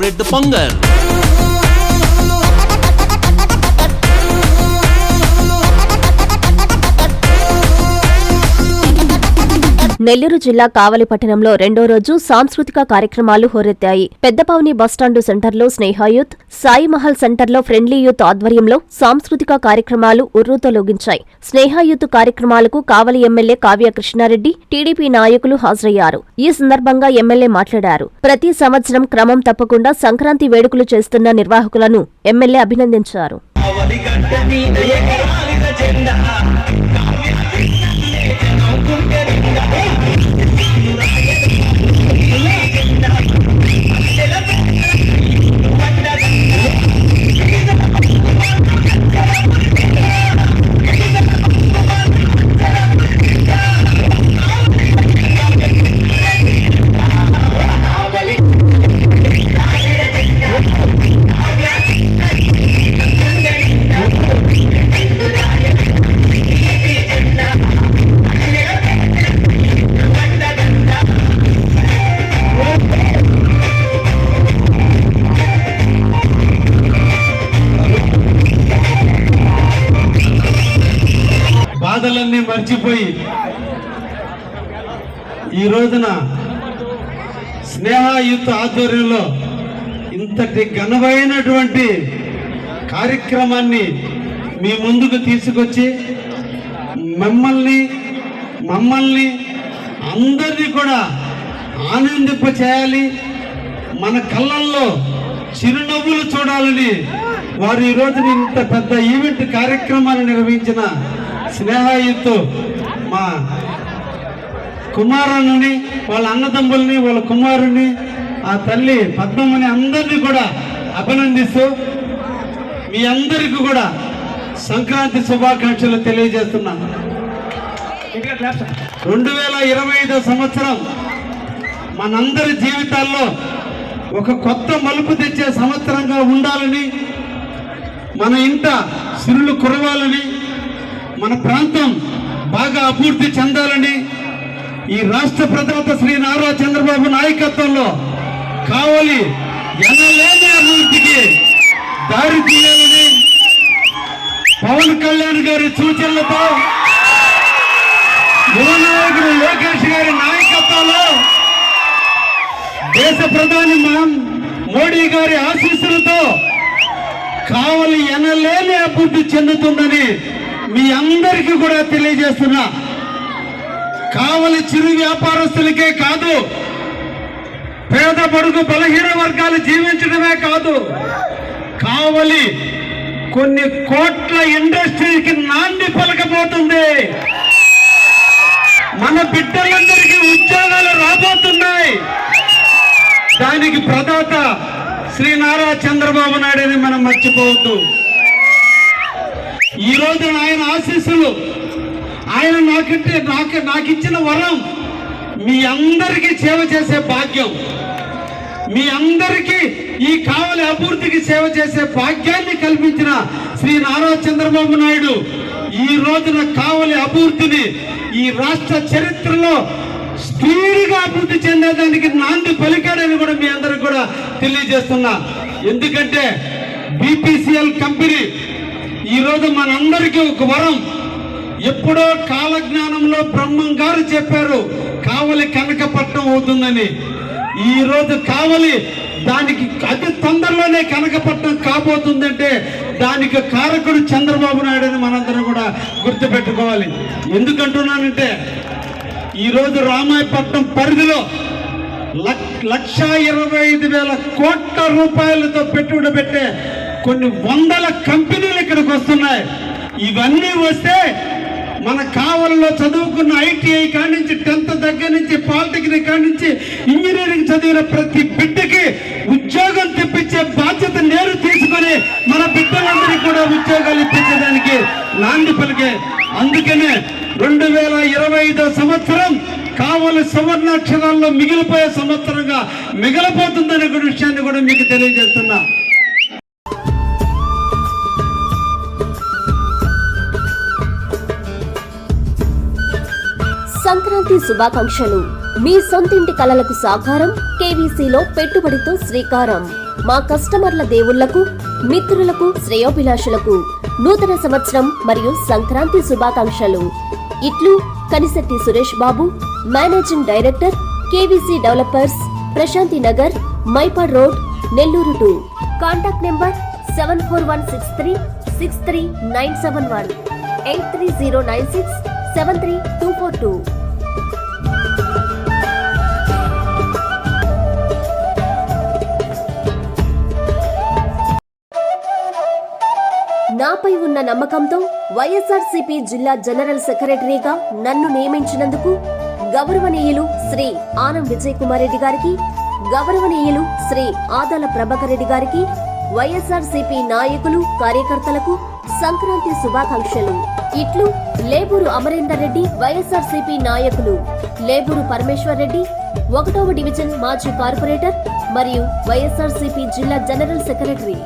celebrate the Pongal. Nellore జిల్లా కావలి పట్టణంలో రెండో రోజు సాంస్కృతిక కార్యక్రమాలు హోరెత్తాయి. పెద్దపావుని బస్టాండు సెంటర్లో స్నేహాయూత్ సాయి మహల్ సెంటర్లో ఫ్రెండ్లీ యూత్ ఆధ్వర్యంలో సాంస్కృతిక కార్యక్రమాలు ఉర్రూతలోగించాయి స్నేహాయూత్ కార్యక్రమాలకు కావలి ఎమ్మెల్యే కావ్య కృష్ణారెడ్డి టీడీపీ నాయకులు హాజరయ్యారు. ఈ సందర్భంగా ఎమ్మెల్యే మాట్లాడారు. ప్రతి సంవత్సరం క్రమం తప్పకుండా సంక్రాంతి వేడుకలు చేస్తున్న నిర్వాహకులను ఎమ్మెల్యే అభినందించారు. జెండా బాధలన్నీ మర్చిపోయి ఈ రోజున స్నేహయుత్ ఆధ్వర్యంలో ఇంతటి ఘనమైనటువంటి కార్యక్రమాన్ని మీ ముందుకు తీసుకొచ్చి మిమ్మల్ని మమ్మల్ని అందరినీ కూడా ఆనందింప చేయాలి. మన కళ్ళల్లో చిరునవ్వులు చూడాలని వారు ఈ రోజున ఇంత పెద్ద ఈవెంట్ కార్యక్రమాన్ని నిర్వహించిన స్నేహాయుత్ మా కుమారుని వాళ్ళ అన్నదమ్ముల్ని వాళ్ళ కుమారుని ఆ తల్లి పద్మమ్మని అందరినీ కూడా అభినందిస్తూ మీ అందరికీ కూడా సంక్రాంతి శుభాకాంక్షలు తెలియజేస్తున్నాను రెండు వేల ఇరవై ఐదో సంవత్సరం మనందరి జీవితాల్లో ఒక కొత్త మలుపు తెచ్చే సంవత్సరంగా ఉండాలని మన ఇంట సిరులు కురవాలని మన ప్రాంతం బాగా అభివృద్ధి చెందాలని ఈ రాష్ట్ర ప్రధాత శ్రీ నారా చంద్రబాబు నాయకత్వంలో కావలి ఎనలేని అభివృద్ధికి దారి తీయాలని పవన్ కళ్యాణ్ గారి సూచనలతో యువనాయకుడు లోకేష్ గారి నాయకత్వంలో దేశ ప్రధాని మా- మోడీ గారి ఆశీస్సులతో కావలి ఎనలేని అభివృద్ధి చెందుతుందని మీ అందరికీ కూడా తెలియజేస్తున్నా. కావలి చిరు వ్యాపారస్తులకే కాదు పేద బడుగు బలహీన వర్గాలు జీవించడమే కాదు కావలి కొన్ని కోట్ల ఇండస్ట్రీకి నాంది పలకపోతుంది. మన బిడ్డలందరికీ ఉద్యోగాలు రాబోతున్నాయి. దానికి ప్రదాత శ్రీ నారా చంద్రబాబు నాయుడుని మనం మర్చిపోవద్దు. ఈ రోజు ఆయన ఆశీస్సులు. ఆయన నాకంటే నాకు నాకు ఇచ్చిన వరం మీ అందరికీ సేవ చేసే భాగ్యం. మీ అందరికీ ఈ కావలి అభివృద్ధికి సేవ చేసే భాగ్యాన్ని కల్పించిన శ్రీ నారా చంద్రబాబు నాయుడు ఈ రోజున కావలి అభివృద్ధిని ఈ రాష్ట్ర చరిత్రలో స్పీడ్గా అభివృద్ధి చెందేదానికి నాంది పలికాడని కూడా మీ అందరికి కూడా తెలియజేస్తున్నా. ఎందుకంటే బీపీసీఎల్ కంపెనీ ఈరోజు మనందరికీ ఒక వరం. ఎప్పుడో కాలజ్ఞానంలో బ్రహ్మం గారు చెప్పారు కావలి కనకపట్నం అవుతుందని. ఈ రోజు కావలి దానికి అతి తొందరలోనే కనకపట్నం కాబోతుందంటే దానికి కారకుడు చంద్రబాబు నాయుడు అని మనందరం కూడా గుర్తుపెట్టుకోవాలి. ఎందుకంటున్నానంటే ఈరోజు రామాయపట్నం పరిధిలో లక్ష ఇరవై ఐదు వేల కోట్ల రూపాయలతో పెట్టుబడి పెట్టే కొన్ని వందల కంపెనీలు ఇక్కడికి వస్తున్నాయి. ఇవన్నీ వస్తే మన కావలలో చదువుకున్న ఐటీఐ కాడి నుంచి టెన్త్ దగ్గర నుంచి పాలిటెక్నిక్ కాడి నుంచి ఇంజనీరింగ్ చదివిన ప్రతి బిడ్డకి ఉద్యోగం తెప్పించే బాధ్యత నేను తీసుకొని మన బిడ్డలందరికీ కూడా ఉద్యోగాలు ఇప్పించడానికి నాంది పలికే. అందుకనే రెండు వేల ఇరవై ఐదో సంవత్సరం కావలి సువర్ణాక్షరాల్లో మిగిలిపోయే సంవత్సరంగా మిగిలిపోతుందనే విషయాన్ని కూడా మీకు తెలియజేస్తున్నా. సంక్రాంతి శుభాకాంక్షలు. మీ సొంతింటి కలలకు సాకారం కేవీసీలో పెట్టుబడితో శ్రీకారం. మా కస్టమర్ల దేవుళ్ళకు మిత్రులకు శ్రేయోభిలాషులకు నూతన సంవత్సరం మరియు సంక్రాంతి శుభాకాంక్షలు. ఇట్లు Kanisetti Suresh Babu managing director KVC developers Prashanti Nagar Mypad road Nellore two. Contact number seven four one six three six three nine seven one. Eight three zero nine six seven three two four two. ఉన్న నమ్మకంతో వైఎస్ఆర్సీపీ జిల్లా general సెక్రటరీగా నన్ను నియమించినందుకు గౌరవనీయులు శ్రీ ఆనం విజయ్ కుమార్ రెడ్డి గారికి గౌరవనీయులు శ్రీ ఆదాల ప్రభాకర్ రెడ్డి గారికి వైఎస్ఆర్సీపీ నాయకులు కార్యకర్తలకు సంక్రాంతి శుభాకాంక్షలు. ఇట్లు లేబూరు అమరేందర్ రెడ్డి వైఎస్ఆర్సీపీ నాయకులు లేబూరు పరమేశ్వర్ రెడ్డి ఒకటవ డివిజన్ మాజీ కార్పొరేటర్ మరియు వైఎస్ఆర్సీపీ జిల్లా జనరల్ సెక్రటరీ.